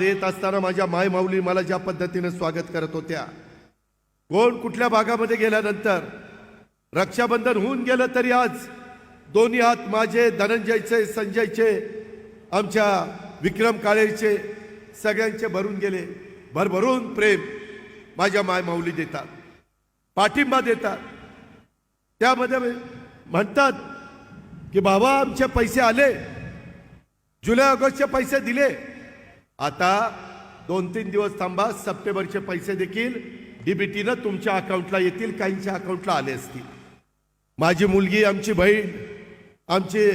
येत असताना माझ्या माय माऊली मला ज्या पद्धतीने स्वागत करत होत्या. कोण कुठल्या भागामध्ये गेल्यानंतर रक्षाबंधन होऊन गेलं तरी आज दोन्ही हात माझे धनंजयचे संजयचे आमच्या विक्रम काळेचे सगळ्यांचे भरून गेले. भरभरून प्रेम माझ्या माय माऊली देतात पाठिंबा देतात. त्यामध्ये म्हणतात की बाबा आमचे पैसे आले. जुलै ऑगस्टचे पैसे दिले. आता दोन तीन दिवस थांबा सप्टेंबरचे पैसे देखील डीबीटीनं तुमच्या अकाउंटला येतील काहींच्या अकाउंटला आले असतील. माझी मुलगी आमची बहीण आमची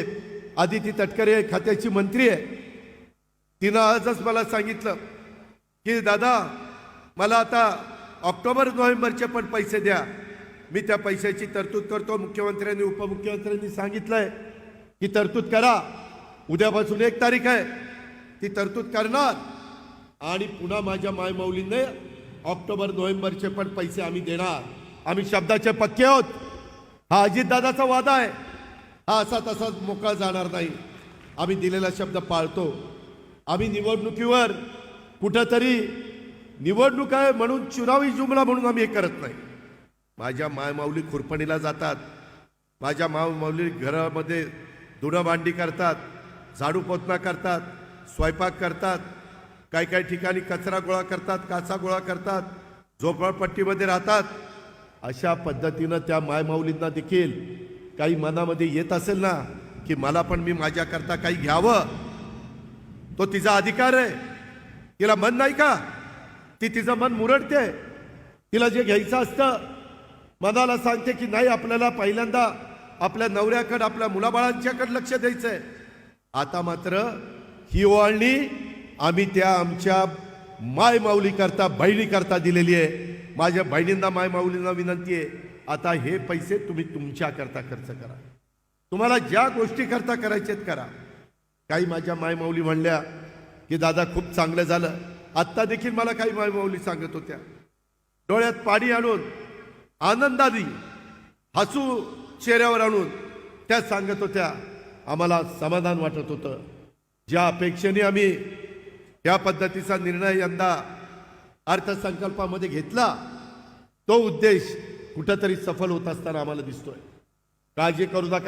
आदिती तटकरे खात्याची मंत्री आहे. तिनं आजच मला सांगितलं की दादा मला आता ऑक्टोबर नोव्हेंबरचे पण पैसे द्या. मी त्या पैशाची तरतूद करतो. मुख्यमंत्र्यांनी उपमुख्यमंत्र्यांनी सांगितलंय की तरतूद करा. उद्यापासून एक तारीख आहे. ती तरतूद करणार. आणि पुन्हा माझ्या मायमाऊलीने ऑक्टोबर नोव्हेंबरचे पण पैसे आम्ही देणार. आम्ही शब्दाचे पक्के आहोत. हा अजितदादाचा वादा आहे. हा असा तसाच मोकळा जाणार नाही. आम्ही दिलेला शब्द पाळतो. आम्ही निवडणुकीवर कुठंतरी निवडणूक आहे म्हणून चुनावी जुमला म्हणून आम्ही हे करत नाही. माझ्या मायमाऊली खुरपणीला जातात. माझ्या मायमाऊली घरामध्ये धुणं भांडी करतात. झाडू पोतना करतात. स्वयंपाक करतात काही काही ठिकाणी कचरा गोळा करतात काचा गोळा करतात झोपडपट्टीमध्ये राहतात. अशा पद्धतीनं त्या मायमाऊलींना देखील काही मनामध्ये येत असेल ना की मला पण मी माझ्याकरता काही घ्यावं. तो तिचा अधिकार आहे. तिला मन नाही का? ती तिचं मन मुरडते. तिला जे घ्यायचं असतं मनाला सांगते की नाही आपल्याला पहिल्यांदा आपल्या नवऱ्याकडं आपल्या मुलाबाळांच्याकडे लक्ष द्यायचं आहे आता मात्र ही ओवाळणी आम्ही त्या आमच्या माय माऊलीकरता बहिणीकरता दिलेली आहे. माझ्या बहिणींना माय माऊलींना विनंती आहे आता हे पैसे तुम्ही तुमच्याकरता खर्च करा. तुम्हाला ज्या गोष्टीकरता करायचे आहेत करा. काही माझ्या मायमाऊली म्हणल्या की दादा खूप चांगलं झालं. आत्ता देखील मला काही मायमाऊली सांगत होत्या. डोळ्यात पाणी आणून आनंदादी हसू चेहऱ्यावर आणून त्या सांगत होत्या. आम्हाला समाधान वाटत होतं. ज्या अपेक्षेने आम्ही या पद्धतीचा निर्णय यंदा अर्थसंकल्पामध्ये घेतला तो उद्देश कुठंतरी सफल होत असताना आम्हाला दिसतोय. काळजी करू नका.